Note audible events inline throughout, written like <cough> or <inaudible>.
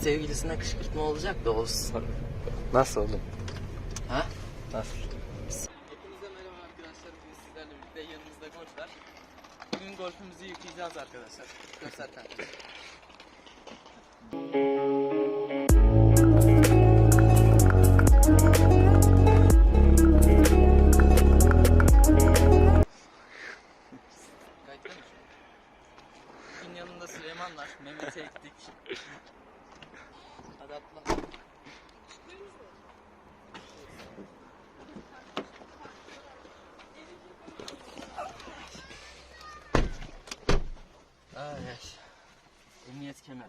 sevgilisine kışkırtma olacak da olsun. Nasıl oğlum? Ha? Nasıl? Hepinize merhaba arkadaşlar. Bugün sizlerle birlikte yanımızda golf var. Bugün golfümüzü yıkayacağız arkadaşlar. Göster kanka. Bugün yanında Süleyman var. Mehmet'i ektik. Atla. Ay. Emniyet kemer.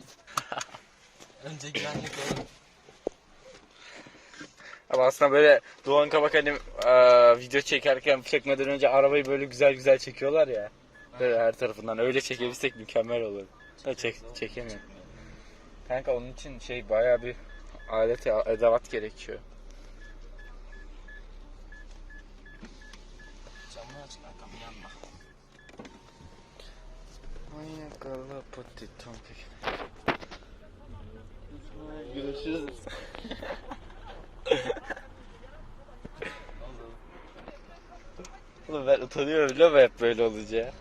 <laughs> Önce güvenlik olur. Ama aslında böyle Doğan Kabak hani eee, video çekerken çekmeden önce arabayı böyle güzel güzel çekiyorlar ya. Böyle her tarafından öyle çekebilsek mükemmel olur. Da çek, çekemiyorum. Kanka onun için şey bayağı bir alet edevat gerekiyor. Camını aç kankam yanma. Pati tompik. Görüşürüz. Oğlum ben utanıyorum musun hep böyle olunca?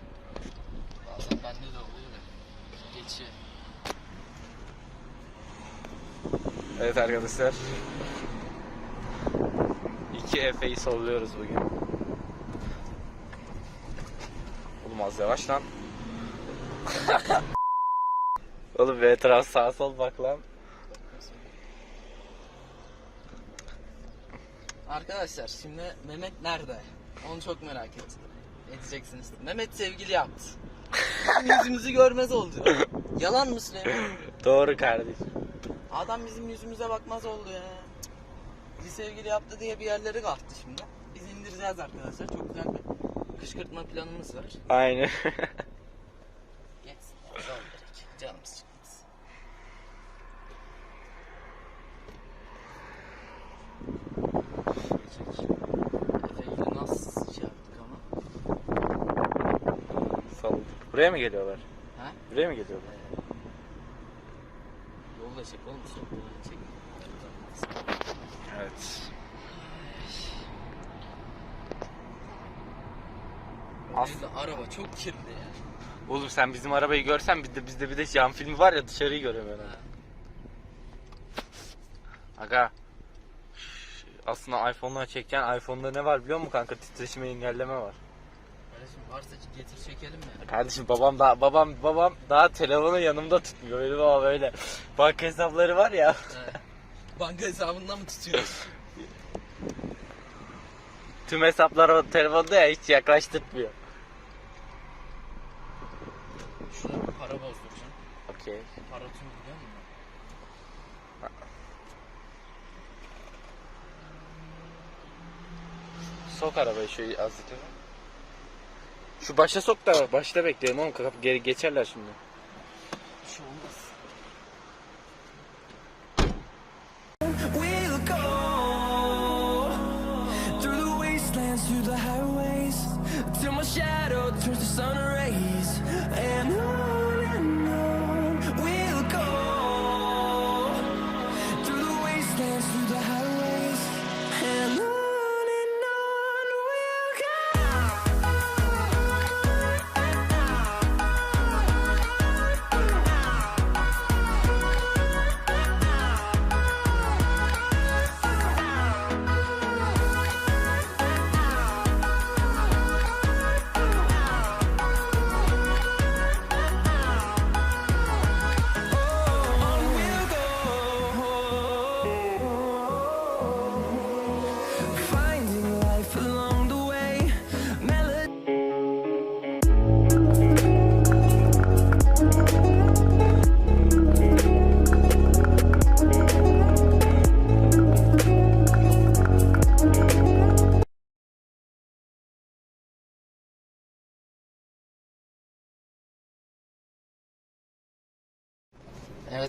Evet arkadaşlar. İki Efe'yi solluyoruz bugün. Oğlum az yavaş lan. <laughs> Oğlum bir etraf sağ sol bak lan. Arkadaşlar şimdi Mehmet nerede? Onu çok merak ettim. Edeceksiniz. Mehmet sevgili yaptı. <laughs> Yüzümüzü görmez oldu. Yalan mı Süleyman? Doğru kardeşim. Adam bizim yüzümüze bakmaz oldu ya. Bizi sevgili yaptı diye bir yerleri kalktı şimdi. Biz indireceğiz arkadaşlar. Çok güzel bir kışkırtma planımız var. Aynen. Geçsin. Zor gerek. Canımız çıkmaz. Efe'yi nasıl şey yaptık ama? Salladık. Buraya mı geliyorlar? Ha? Buraya mı geliyorlar? Yolda çek oğlum. Çek. Evet. Aslında araba çok kirli ya. Oğlum sen bizim arabayı görsen bizde bizde bir de cam filmi var ya dışarıyı göremiyorsun. Ha. Aga. Aslında iPhone'dan çekeceğin iPhone'da ne var biliyor musun kanka? Titreşimi engelleme var. Kardeşim varsa getir çekelim ya. Kardeşim babam da babam babam daha telefonu yanımda tutmuyor. Benim baba böyle banka hesapları var ya. Ha. Banka hesabından mı tutuyoruz? Tüm hesaplar o telefonda ya hiç yaklaştırmıyor. Şuna bir para bozduracağım. Okey. Para tüm biliyor musun? Sok arabayı şu azıcık. Şu başa sok da başta bekleyelim oğlum kapı geri geçerler şimdi. Bir olmaz.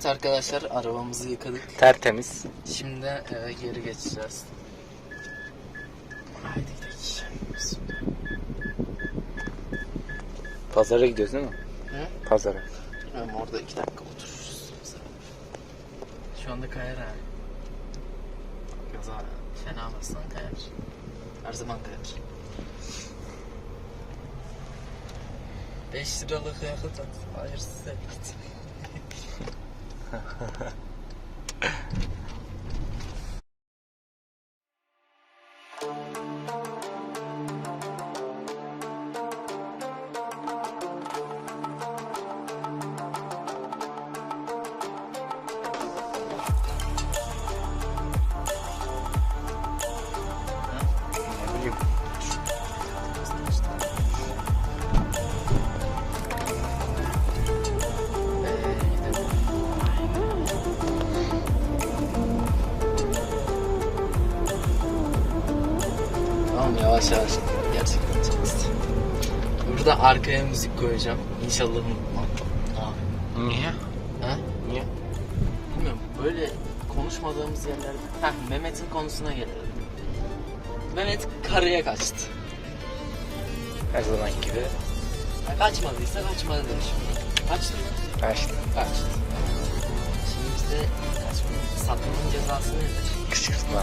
Evet arkadaşlar arabamızı yıkadık. Tertemiz. Şimdi eve geri geçeceğiz. Haydi gidelim. Pazara gidiyoruz değil mi? Hı? Pazara. Bilmiyorum orada iki dakika otururuz. şu anda kayar ha. Gaza fena bassan kayar. Her zaman kayar. 5 liralık yakıt at. Hayırsız yakıt. Ne 呵 <laughs> 呵 yavaş yavaş gerçekten çalıştı. Burada arkaya müzik koyacağım. İnşallah unutmam. Abi. Niye? Ha? Niye? Bilmiyorum böyle konuşmadığımız yerlerde. Heh Mehmet'in konusuna gelelim. Mehmet karıya kaçtı. Her zaman gibi. Ya kaçmadıysa kaçmadı demişim. Kaçtı mı? Kaçtı. Kaçtı. Şimdi bizde kaçmanın, satmanın cezası nedir? Kışkırtma.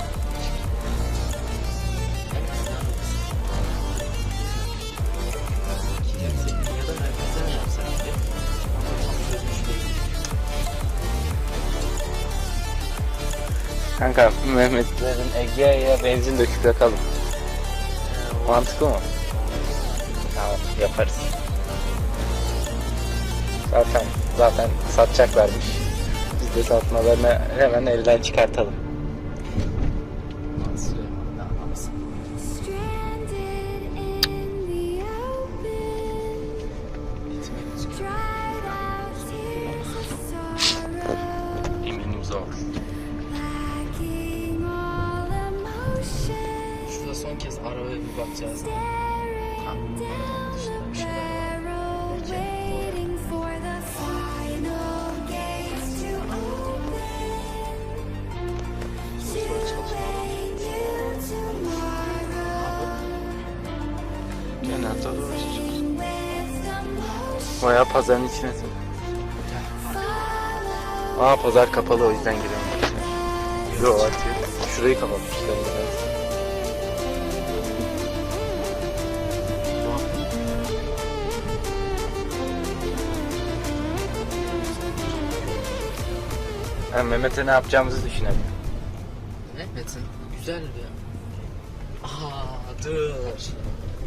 Kanka Mehmetlerin Ege'ye benzin döküp yakalım. Mantıklı mı? Tamam yaparız. Zaten zaten satacaklarmış. Biz de satmalarını hemen elden çıkartalım. For the final gates to open, to bring you tomorrow. Genelde doğru. Motion Bayağı pazarın içine sın. Aa pazar kapalı o yüzden giremiyorum. Yo açıyor. Şurayı kapatmışlar. Ben Mehmet'e ne yapacağımızı düşünelim. Ne Metin? Güzel bir. Aa dur.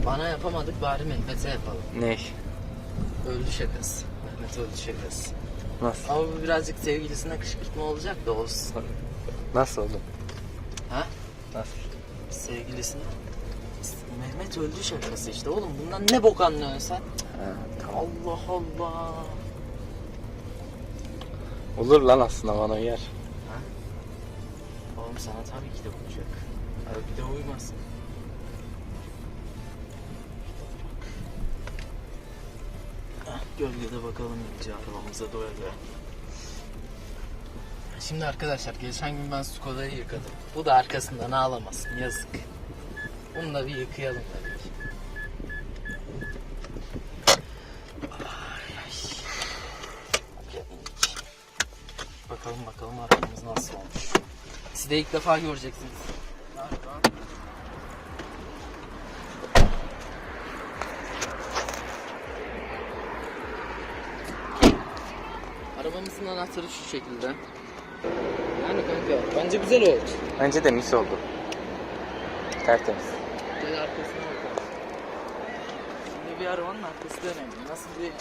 Bana yapamadık bari Mehmet'e yapalım. Ne? Öldü şakası. Mehmet öldü şakası. Nasıl? Ama bu birazcık sevgilisine kışkırtma olacak da olsun. Nasıl oğlum? Ha? Nasıl? Sevgilisine. Mehmet öldü şakası işte oğlum. Bundan ne bok anlıyorsun sen? Ha, tamam. Allah Allah. Olur lan aslında bana uyar. Oğlum sana tabii ki de uyacak. Hadi bir de uymaz. Ah, Gölgede bakalım iyice arabamıza doya doya. Şimdi arkadaşlar geçen gün ben Skoda'yı yıkadım. Bu da arkasından ağlamasın yazık. Bunu da bir yıkayalım dedik. Ay, Bakalım bakalım arabamız nasıl olmuş. Siz de ilk defa göreceksiniz. Arabamızın anahtarı şu şekilde. Yani kanka bence güzel oldu. Bence de mis oldu. Tertemiz. Gel arkasına bakalım. Şimdi bir arabanın arkası da önemli. Nasıl bir...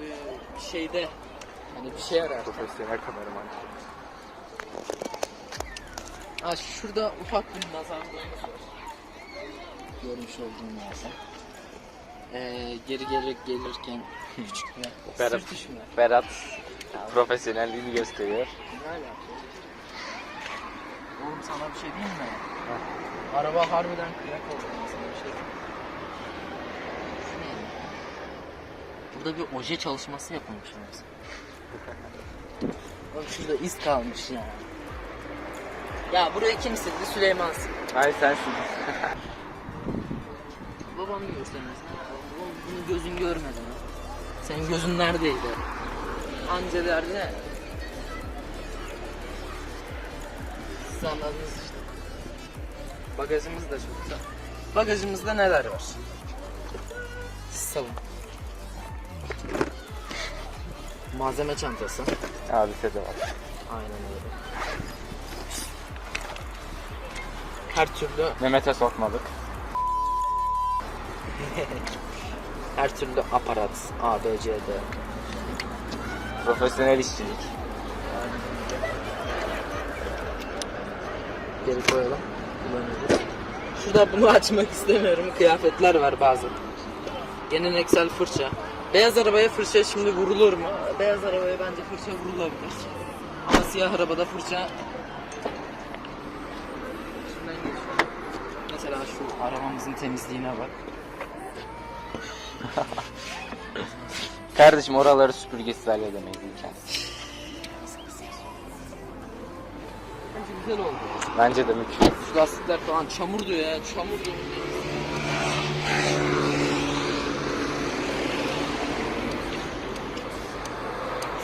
mesela bir, şeyde hani bir şey arar. Profesyonel kameraman. Ha şurada ufak bir nazarlığımız var. Görmüş olduğum varsa. Ee, geri geri gelirken küçük bir Berat. sürtüşme. Berat profesyonelliğini gösteriyor. Ne alaka? Oğlum sana bir şey diyeyim mi? Araba harbiden kıyak oldu sana bir şey diyeyim. Şu ne? Burada bir oje çalışması yapılmış mesela. Oğlum şurada iz kalmış ya. Ya burayı kim sildi? Süleyman sildi. Hayır sensin. Babamı göstermesin. ha. Oğlum bunu gözün görmedi mi? Senin gözün neredeydi? Anca derdi ne? Siz anladınız işte. Bagajımız da çok güzel. Bagajımızda neler var? Savun. Malzeme çantası. Hadise de var. Aynen öyle. Her türlü Mehmet'e sokmadık. <laughs> her türlü aparat A, B, C, D. Profesyonel işçilik. Geri koyalım. Kullanıyoruz. Şurada bunu açmak istemiyorum. Kıyafetler var bazı. Geleneksel fırça. Beyaz arabaya fırça şimdi vurulur mu? Beyaz arabaya bence fırça vurulabilir. Ama siyah arabada fırça. Mesela şu arabamızın temizliğine bak. <laughs> Kardeşim oraları süpürgesiz halledemeyiz imkansız. Bence güzel oldu. Bence de mükemmel. Şu lastikler falan çamur diyor ya. Çamur diyor.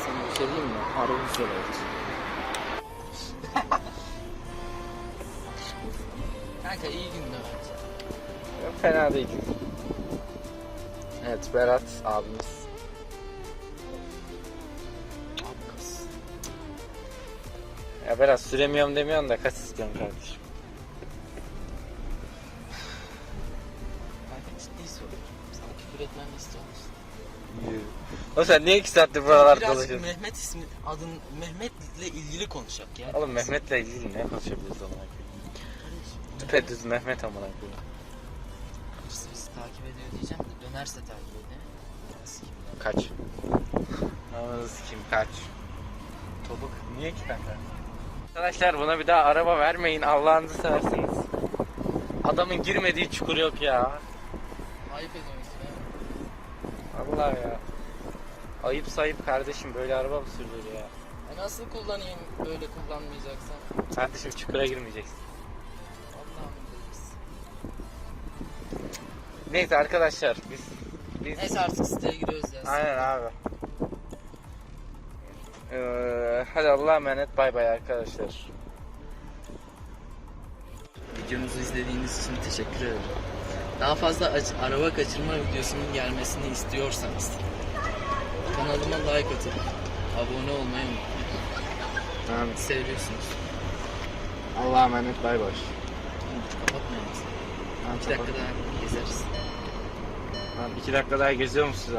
Sana bir şey güzel oldu. Kanka iyi günde bence. Fena değil. Evet Berat abimiz. Ya Berat süremiyorum demiyorsun da kaç istiyorsun kardeşim? O sen niye iki saattir buralarda Birazcık dolaşıyorsun? Mehmet ismi, adın Mehmet'le ilgili konuşacak ya. Oğlum Mehmet'le ilgili ne konuşabiliriz amına koyayım? Düpedüz Mehmet amına koyayım. Bizi, bizi takip ediyor diyeceğim de dönerse takip ediyor. Lan? Kaç. Namazı kim kaç. Tobuk. Niye ki kanka? Arkadaşlar buna bir daha araba vermeyin Allah'ınızı seversiniz. Adamın girmediği çukur yok ya. Ayıp ediyorsun ya. Allah ya. Ayıp sayıp kardeşim böyle araba mı sürülür ya? E nasıl kullanayım böyle kullanmayacaksan? Kardeşim çukura girmeyeceksin. Allah'ım biliriz. Neyse arkadaşlar biz biz Neyse artık siteye giriyoruz ya. Aynen abi. Ee, hadi Allah'a emanet bay bay arkadaşlar. Videomuzu izlediğiniz için teşekkür ederim. Daha fazla araba kaçırma videosunun gelmesini istiyorsanız kanalıma like atıp abone olmayı unutmayın. Tamam. Seviyorsunuz. Allah'a emanet bay bay. Kapatmayın. İki dakika daha gezeriz. Tamam, iki dakika daha geziyor musunuz?